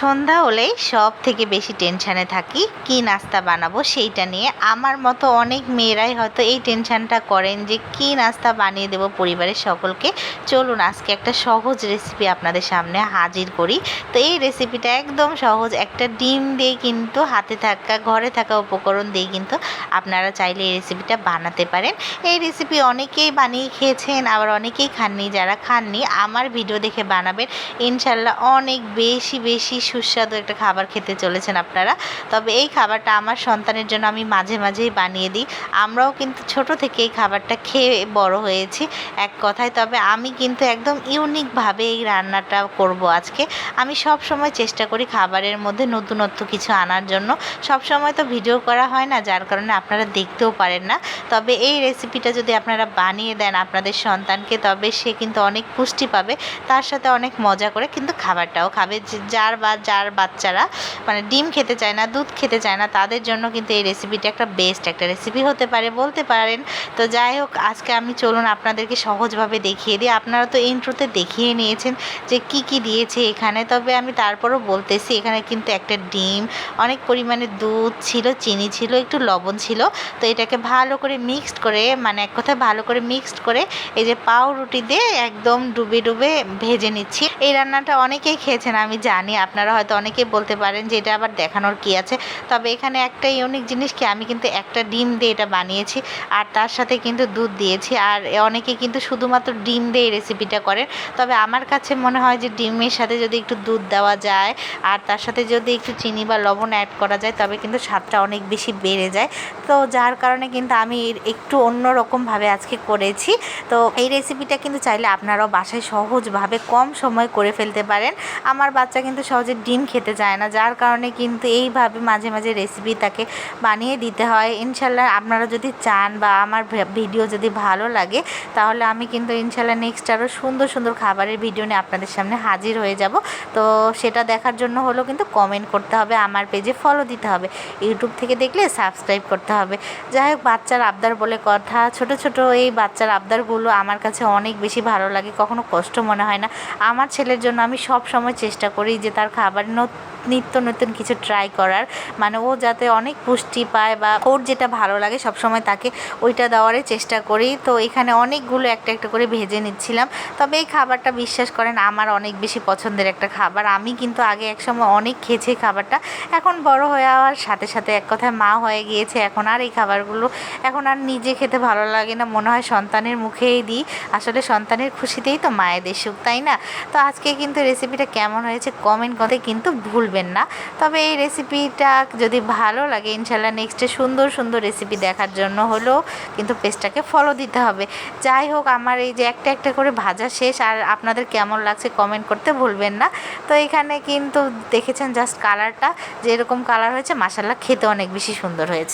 সন্ধ্যা হলেই সব থেকে বেশি টেনশানে থাকি। কি নাস্তা বানাবো সেইটা নিয়ে। আমার মতো অনেক মেয়েরাই হয়তো এই টেনশানটা করেন যে, কি নাস্তা বানিয়ে দেবো পরিবারের সকলকে। চলুন, আজকে একটা সহজ রেসিপি আপনাদের সামনে হাজির করি। তো এই রেসিপিটা একদম সহজ। একটা ডিম দিয়ে কিন্তু হাতে থাকা, ঘরে থাকা উপকরণ দিয়ে কিন্তু আপনারা চাইলে এই রেসিপিটা বানাতে পারেন। এই রেসিপি অনেকেই বানিয়ে খেয়েছেন, আবার অনেকেই খাননি। যারা খাননি, আমার ভিডিও দেখে বানাবেন। ইনশাল্লাহ অনেক বেশি বেশি সুস্বাদু একটা খাবার খেতে চলেছেন আপনারা। তবে এই খাবারটা আমার সন্তানের জন্য আমি মাঝে মাঝেই বানিয়ে দিই। আমরাও কিন্তু ছোট থেকে এই খাবারটা খেয়ে বড় হয়েছি এক কথায়। তবে আমি কিন্তু একদম ইউনিকভাবে এই রান্নাটা করব আজকে। আমি সব সময় চেষ্টা করি খাবারের মধ্যে নতুনত্ব কিছু আনার জন্য। সব সময় তো ভিডিও করা হয় না, যার কারণে আপনারা দেখতেও পারেন না। তবে এই রেসিপিটা যদি আপনারা বানিয়ে দেন আপনাদের সন্তানকে, তবে সে কিন্তু অনেক পুষ্টি পাবে, তার সাথে অনেক মজা করে কিন্তু খাবারটাও খাবে। যার বা যার বাচ্চারা মানে ডিম খেতে চায় না, দুধ খেতে চায় না, তাদের জন্য কিন্তু এই রেসিপিটা একটা বেস্ট একটা রেসিপি হতে পারে, বলতে পারেন। তো যাই হোক, আজকে আমি চলুন আপনাদেরকে সহজভাবে দেখিয়ে দিই। আপনারা তো ইন্ট্রোতে দেখিয়ে নিয়েছেন যে কি কি দিয়েছে এখানে, তবে আমি তারপরও বলতেছি, এখানে কিন্তু একটা ডিম, অনেক পরিমাণে দুধ ছিল, চিনি ছিল, একটু লবণ ছিল। তো এটাকে ভালো করে মিক্সড করে মানে এক কথায় ভালো করে মিক্সড করে এই যে পাউরুটি দিয়ে একদম ডুবে ডুবে ভেজে নিচ্ছি। এই রান্নাটা অনেকেই খেয়েছেন, আমি জানি আপনারা হয়তো অনেকেই বলতে পারেন যে এটা আবার দেখানোর কি আছে। তবে এখানে একটা ইউনিক জিনিস কি, আমি কিন্তু একটা ডিম দিয়ে এটা বানিয়েছি আর তার সাথে কিন্তু দুধ দিয়েছি। আর অনেকে কিন্তু শুধুমাত্র ডিম দিয়ে রেসিপিটা করেন। তবে আমার কাছে মনে হয় যে ডিমের সাথে যদি একটু দুধ দেওয়া যায় আর তার সাথে যদি একটু চিনি বা লবণ অ্যাড করা যায়, তবে কিন্তু স্বাদটা অনেক বেশি বেড়ে যায়। তো যার কারণে কিন্তু আমি একটু অন্য রকমভাবে আজকে করেছি। তো এই রেসিপিটা কিন্তু চাইলে আপনারাও বাসায় সহজভাবে কম সময় করে ফেলতে পারেন। আমার বাচ্চা কিন্তু সহজে ডিম খেতে চায় না। যার কারণে কিন্তু এইভাবে মাঝে মাঝে রেসিপি তাকে বানিয়ে দিতে হয়। ইনশাল্লাহ আপনারা যদি চান বা আমার ভিডিও যদি ভালো লাগে, তাহলে আমি কিন্তু ইনশাল্লাহ নেক্সট আরও সুন্দর সুন্দর খাবারের ভিডিও নিয়ে আপনাদের সামনে হাজির হয়ে যাব। তো সেটা দেখার জন্য হলেও কিন্তু কমেন্ট করতে হবে, আমার পেজে ফলো দিতে হবে। ইউটিউব থেকে দেখলে সাবস্ক্রাইব করতে হবে। যাই হোক, বাচ্চার আবদার বলে কথা, ছোট ছোট এই বাচ্চার আবদারগুলো আমার কাছে অনেক বেশি ভালো লাগে, কখনো কষ্ট মনে হয় না। আমার ছেলের জন্য আমি সব সময় চেষ্টা করি যে তার খাবার, নত- নিত্য নতুন কিছু ট্রাই করার। মানে ও যাতে অনেক পুষ্টি পায় বা ওর যেটা ভালো লাগে সব সময় তাকে ওইটা দেওয়ারই চেষ্টা করি। তো এখানে অনেকগুলো একটা একটা করে ভেজে নিচ্ছিলাম। তবে এই খাবারটা বিশ্বাস করেন, আমার অনেক বেশি পছন্দের একটা খাবার। আমি কিন্তু আগে একসময় অনেক খেয়েছি খাবারটা। এখন বড় হয়ে যাওয়ার সাথে সাথে এক কথায় মা হয়ে গিয়েছে। এখন আর এই খাবারগুলো, এখন আর নিজে খেতে ভালো লাগে না। মনে হয় সন্তানের মুখেই দিই। আসলে সন্তানের খুশিতেই তো মায়েদের সুখ, তাই না? তো আজকে কিন্তু রেসিপিটা কেমন হয়েছে কমেন্ট করতে কিন্তু ভুলবেন না। তবে এই রেসিপিটা যদি ভালো লাগে ইনশাল্লাহ নেক্সটে সুন্দর সুন্দর রেসিপি দেখার জন্য হলেও কিন্তু পেস্টটাকে ফলো দিতে হবে। যাই হোক, আমার এই যে একটা একটা করে ভাজা শেষ, আর আপনাদের কেমন লাগছে কমেন্ট করতে ভুলবেন না। তো এখানে কিন্তু দেখেছেন জাস্ট কালারটা যেরকম কালার হয়েছে মাসাল্লাহ খেতে অনেক বেশি সুন্দর হয়েছে।